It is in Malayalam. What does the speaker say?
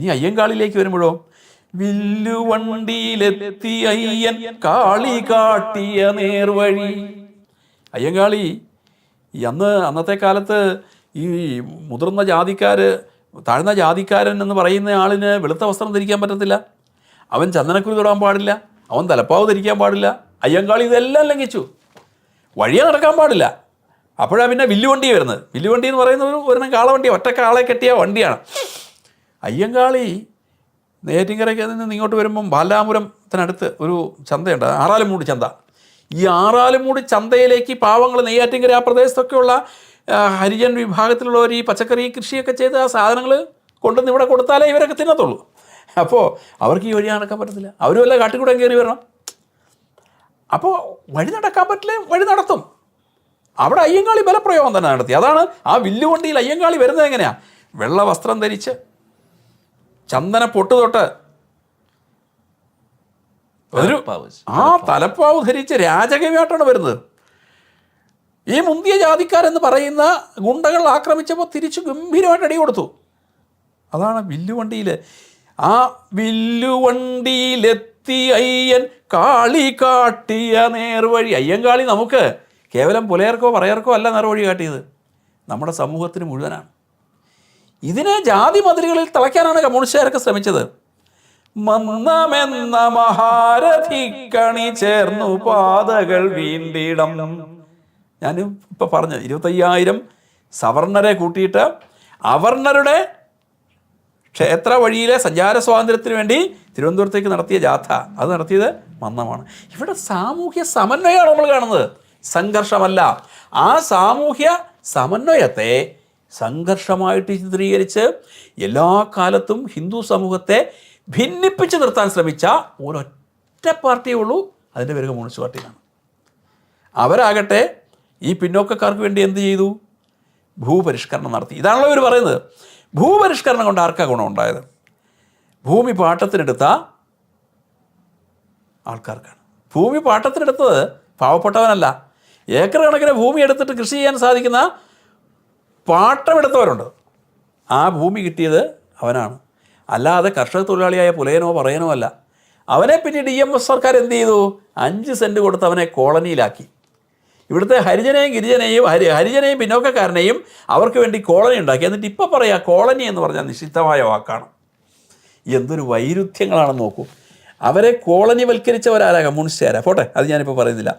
ഇനി അയ്യങ്കാളിലേക്ക് വരുമ്പോഴോ? വില്ലുവണ്ടിയിലെത്തി അയ്യൻ കാളി കാട്ടിയ നേർവഴി. അയ്യങ്കാളി അന്ന് അന്നത്തെ കാലത്ത് ഈ മുതിർന്ന ജാതിക്കാർ താഴ്ന്ന ജാതിക്കാരൻ എന്ന് പറയുന്ന ആളിന് വെളുത്ത വസ്ത്രം ധരിക്കാൻ പറ്റത്തില്ല. അവൻ ചന്ദനക്കുരി തൊടാൻ പാടില്ല. അവൻ തലപ്പാവ് ധരിക്കാൻ പാടില്ല. അയ്യങ്കാളി ഇതെല്ലാം ലംഘിച്ചു. വഴിയെ നടക്കാൻ പാടില്ല. അപ്പോഴാണ് പിന്നെ വില്ലുവണ്ടി വരുന്നത്. വില്ലുവണ്ടി എന്ന് പറയുന്നത് ഒരു ഒരെണ്ണം കാളവണ്ടി ഒറ്റ കാളെ കെട്ടിയ വണ്ടിയാണ്. അയ്യങ്കാളി നെയ്യാറ്റിൻകരയ്ക്ക് നിന്ന് ഇങ്ങോട്ട് വരുമ്പം ബാലാപുരത്തിനടുത്ത് ഒരു ചന്തയുണ്ട്. ആറാലുമൂടി ചന്ത. ഈ ആറാലുമൂടി ചന്തയിലേക്ക് പാവങ്ങൾ നെയ്യാറ്റിൻകര ആ പ്രദേശത്തൊക്കെയുള്ള ഹരിജൻ വിഭാഗത്തിലുള്ളവർ ഈ പച്ചക്കറി കൃഷിയൊക്കെ ചെയ്ത് ആ സാധനങ്ങൾ കൊണ്ടുവന്ന് ഇവിടെ കൊടുത്താലേ ഇവരൊക്കെ തിന്നത്തുള്ളൂ. അപ്പോൾ അവർക്ക് ഈ വഴി നടക്കാൻ പറ്റത്തില്ല. അവരും വല്ല കാട്ടിക്കൂടം കയറി വരണം? അപ്പോൾ വഴി നടക്കാൻ പറ്റില്ല? വഴി നടത്തും. അവിടെ അയ്യങ്കാളി ബലപ്രയോഗം തന്നെ നടത്തി. അതാണ് ആ വില്ലുവണ്ടിയിൽ അയ്യങ്കാളി വരുന്നത് എങ്ങനെയാണ് വെള്ള വസ്ത്രം ധരിച്ച് ചന്ദന പൊട്ട് തൊട്ട്. ഒരു ആ തലപ്പാവ് ധരിച്ച് രാജകവിയായിട്ടാണ് വരുന്നത്. ഈ മുന്തിയ ജാതിക്കാരെന്ന് പറയുന്ന ഗുണ്ടകൾ ആക്രമിച്ചപ്പോൾ തിരിച്ചു ഗംഭീരമായിട്ട് അടി കൊടുത്തു. അതാണ് വില്ലുവണ്ടിയിൽ ആ വില്ലുവണ്ടിയിലെത്തി അയ്യൻ കാളി കാട്ടിയ നേർവഴി. അയ്യങ്കാളി നമുക്ക് കേവലം പുലയർക്കോ പറയർക്കോ അല്ല നേർവഴി കാട്ടിയത്. നമ്മുടെ സമൂഹത്തിന് മുഴുവനാണ്. ഇതിനെ ജാതി മതിലുകളിൽ തളയ്ക്കാനാണ് കമ്മ്യൂണിസ്റ്റുകാരൊക്കെ ശ്രമിച്ചത്. മന്ദമെന്ന മഹാരഥി കണി ചേർന്നു പാതകൾ വീണ്ടിടം. ഞാൻ ഇപ്പം പറഞ്ഞു ഇരുപത്തയ്യായിരം സവർണരെ കൂട്ടിയിട്ട് അവർണരുടെ ക്ഷേത്ര വഴിയിലെ സഞ്ചാര സ്വാതന്ത്ര്യത്തിന് വേണ്ടി തിരുവനന്തപുരത്തേക്ക് നടത്തിയ ജാഥ. അത് നടത്തിയത് മന്ദമാണ് ഇവിടെ സാമൂഹ്യ സമന്വയമാണ് നമ്മൾ കാണുന്നത്. സംഘർഷമല്ല. ആ സാമൂഹ്യ സമന്വയത്തെ സംഘർഷമായിട്ട് ചിത്രീകരിച്ച് എല്ലാ കാലത്തും ഹിന്ദു സമൂഹത്തെ ഭിന്നിപ്പിച്ച് നിർത്താൻ ശ്രമിച്ച ഒരൊറ്റ പാർട്ടിയേ ഉള്ളൂ അതിന്റെ പേര് കമ്മ്യൂണിസ്റ്റ് പാർട്ടിയാണ്. അവരാകട്ടെ ഈ പിന്നോക്കക്കാർക്ക് വേണ്ടി എന്ത് ചെയ്തു? ഭൂപരിഷ്കരണം നടത്തി. ഇതാണല്ലോ ഇവർ പറയുന്നത്. ഭൂപരിഷ്കരണം കൊണ്ട് ആർക്കാ ഗുണം ഉണ്ടായത്? ഭൂമി പാട്ടത്തിനെടുത്ത ആൾക്കാർക്കാണ്. ഭൂമി പാട്ടത്തിനെടുത്തത് പാവപ്പെട്ടവനല്ല. ഏക്കർ കണക്കിന് ഭൂമി എടുത്തിട്ട് കൃഷി ചെയ്യാൻ സാധിക്കുന്ന പാട്ടമെടുത്തവരുണ്ട്. ആ ഭൂമി കിട്ടിയത് അവനാണ്. അല്ലാതെ കർഷക തൊഴിലാളിയായ പുലയനോ പറയനോ അല്ല. അവനെ പിന്നെ ഡി എം എസ് സർക്കാർ എന്ത് ചെയ്തു? അഞ്ച് സെന്റ് കൊടുത്ത് അവനെ കോളനിയിലാക്കി. ഇവിടുത്തെ ഹരിജനെയും ഗിരിജനെയും ഹരി ഹരിജനെയും പിന്നോക്കക്കാരനെയും അവർക്ക് വേണ്ടി കോളനി ഉണ്ടാക്കി. എന്നിട്ട് ഇപ്പോൾ പറയാ കോളനി എന്ന് പറഞ്ഞാൽ നിഷിദ്ധമായ വാക്കാണ്. എന്തൊരു വൈരുദ്ധ്യങ്ങളാണെന്ന് നോക്കൂ. അവരെ കോളനിവൽക്കരിച്ചവരാരാ കമ്മ്യൂണിസ്റ്റുകാരാ? പോട്ടെ അത് ഞാനിപ്പോൾ പറയുന്നില്ല.